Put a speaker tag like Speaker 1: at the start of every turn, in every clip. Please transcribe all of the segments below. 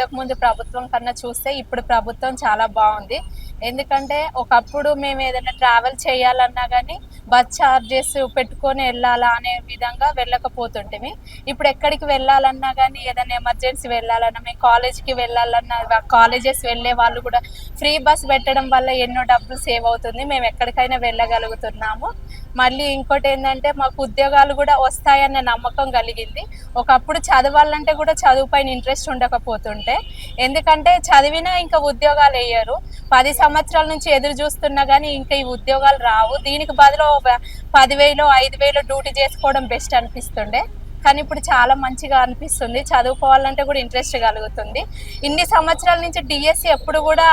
Speaker 1: ఇంతకుముందు ప్రభుత్వం కన్నా చూస్తే ఇప్పుడు ప్రభుత్వం చాలా బాగుంది. ఎందుకంటే ఒకప్పుడు మేము ఏదైనా ట్రావెల్ చేయాలన్నా కానీ బస్ ఛార్జెస్ పెట్టుకొని వెళ్ళాలా అనే విధంగా వెళ్ళకపోతుంటిమి. ఇప్పుడు ఎక్కడికి వెళ్ళాలన్నా కానీ ఏదైనా ఎమర్జెన్సీ వెళ్ళాలన్నా మేము కాలేజ్కి వెళ్ళాలన్నా కాలేజెస్ వెళ్ళే వాళ్ళు కూడా ఫ్రీ బస్ పెట్టడం వల్ల ఎన్నో డబ్బులు సేవ్ అవుతుంది. మేము ఎక్కడికైనా వెళ్ళగలుగుతున్నాము. మళ్ళీ ఇంకోటి ఏంటంటే మాకు ఉద్యోగాలు కూడా వస్తాయన్న నమ్మకం కలిగింది. ఒకప్పుడు చదవాలంటే కూడా చదువు పైన ఇంట్రెస్ట్ ఉండకపోతుంటే ఎందుకంటే చదివినా ఇంకా ఉద్యోగాలు వేయరు. పది సంవత్సరాల నుంచి ఎదురు చూస్తున్నా కానీ ఇంకా ఈ ఉద్యోగాలు రావు. దీనికి బదులు ఒక పదివేలు ఐదు వేలు డ్యూటీ చేసుకోవడం బెస్ట్ అనిపిస్తుండే. కానీ ఇప్పుడు చాలా మంచిగా అనిపిస్తుంది. చదువుకోవాలంటే కూడా ఇంట్రెస్ట్ కలుగుతుంది. ఇన్ని సంవత్సరాల నుంచి డిఎస్సి ఎప్పుడు కూడా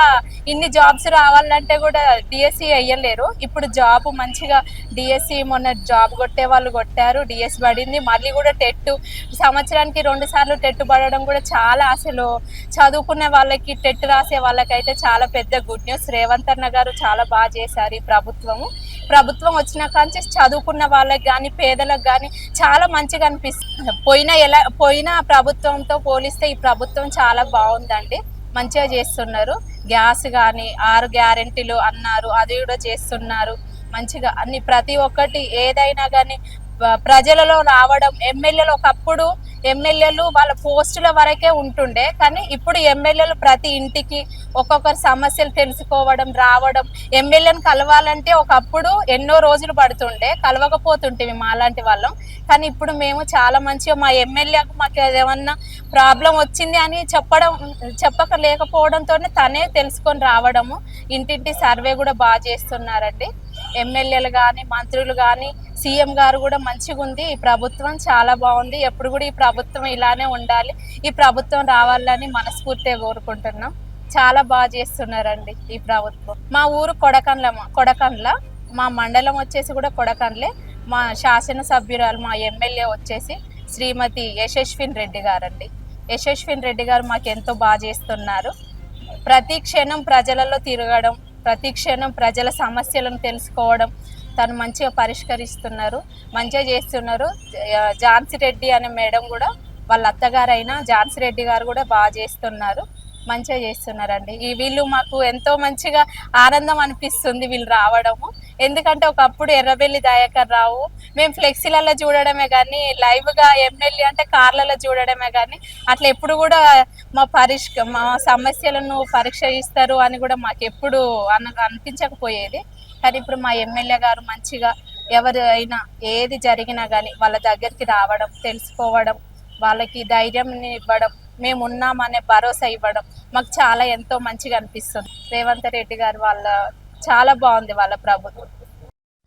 Speaker 1: ఇన్ని జాబ్స్ రావాలంటే కూడా డిఎస్సి వేయలేరు ఇప్పుడు జాబ్ మంచిగా డిఎస్సి మొన్న జాబ్ కొట్టే వాళ్ళు కొట్టారు. డిఎస్సి పడింది. మళ్ళీ కూడా టెట్ సంవత్సరానికి రెండు సార్లు టెట్ పడడం కూడా చాలా అసలు చదువుకునే వాళ్ళకి టెట్ రాసే వాళ్ళకైతే చాలా పెద్ద గుడ్ న్యూస్ రేవంత్ అన్న గారు చాలా బాగా చేశారు ఈ ప్రభుత్వము. ప్రభుత్వం వచ్చిన కాంచి చదువుకున్న వాళ్ళకి కానీ పేదలకు కానీ చాలా మంచిగా అనిపిస్తుంది. పోయిన ఎలా పోయిన ప్రభుత్వంతో పోలిస్తే ఈ ప్రభుత్వం చాలా బాగుందండి. మంచిగా చేస్తున్నారు. గ్యాస్ కానీ ఆరు గ్యారెంటీలు అన్నారు అది కూడా చేస్తున్నారు. మంచిగా అన్ని ప్రతి ఒక్కటి ఏదైనా కానీ ప్రజలలో రావడం ఎమ్మెల్యేలు ఒకప్పుడు ఎమ్మెల్యేలు వాళ్ళ పోస్టుల వరకే ఉంటుండే కానీ ఇప్పుడు ఎమ్మెల్యేలు ప్రతి ఇంటికి ఒక్కొక్కరి సమస్యలు తెలుసుకోవడం రావడం ఎమ్మెల్యేని కలవాలంటే ఒకప్పుడు ఎన్నో రోజులు పడుతుండే కలవకపోతుంటే మాలాంటి వాళ్ళం. కానీ ఇప్పుడు మేము చాలా మంచిగా మా ఎమ్మెల్యేకు మాకు ఏమన్నా ప్రాబ్లం వచ్చింది అని చెప్పడం చెప్పక లేకపోవడంతోనే తనే తెలుసుకొని రావడము. ఇంటింటి సర్వే కూడా బాగా చేస్తున్నారండి. ఎమ్మెల్యేలు కానీ మంత్రులు కానీ సీఎం గారు కూడా మంచిగా ఉంది. ఈ ప్రభుత్వం చాలా బాగుంది. ఎప్పుడు కూడా ఈ ప్రభుత్వం ఇలానే ఉండాలి. ఈ ప్రభుత్వం రావాలని మనస్ఫూర్తిగా కోరుకుంటున్నాం. చాలా బాగా చేస్తున్నారండి ఈ ప్రభుత్వం. మా ఊరు కొడకండ్ల కొడకండ్ల. మా మండలం వచ్చేసి కూడా కొడకండ్లే. మా శాసనసభ్యురాలు మా ఎమ్మెల్యే వచ్చేసి శ్రీమతి యశస్విన్ రెడ్డి గారండి. యశస్విన్ రెడ్డి గారు మాకు ఎంతో బాగా చేస్తున్నారు. ప్రతి క్షణం ప్రజలలో తిరగడం ప్రతి క్షణం ప్రజల సమస్యలను తెలుసుకోవడం తను మంచిగా పరిష్కరిస్తున్నారు మంచిగా చేస్తున్నారు. ఝాన్సీ రెడ్డి అనే మేడం కూడా వాళ్ళ అత్తగారైన ఝాన్సీ రెడ్డి గారు కూడా బాగా చేస్తున్నారు మంచిగా చేస్తున్నారండి. ఈ వీళ్ళు మాకు ఎంతో మంచిగా ఆనందం అనిపిస్తుంది వీళ్ళు రావడము. ఎందుకంటే ఒకప్పుడు ఎర్రబెల్లి దయాకర్ రావు మేము ఫ్లెక్సీలలో చూడడమే కానీ లైవ్గా ఎమ్మెల్యే అంటే కార్లలో చూడడమే కానీ అట్లా ఎప్పుడు కూడా మా పరిష్క మా సమస్యలను పరీక్ష ఇస్తారు అని కూడా మాకు ఎప్పుడు అన అనిపించకపోయేది. కానీ ఇప్పుడు మా ఎమ్మెల్యే గారు మంచిగా ఎవరు అయినా ఏది జరిగినా కానీ వాళ్ళ దగ్గరికి రావడం తెలుసుకోవడం వాళ్ళకి ధైర్యం ఇవ్వడం మేము ఉన్నామనే భరోసా ఇవ్వడం మాకు చాలా ఎంతో మంచిగా అనిపిస్తుంది. రేవంత్ రెడ్డి గారు వాళ్ళ చాలా బాగుంది వాళ్ళ ప్రభుత్వం.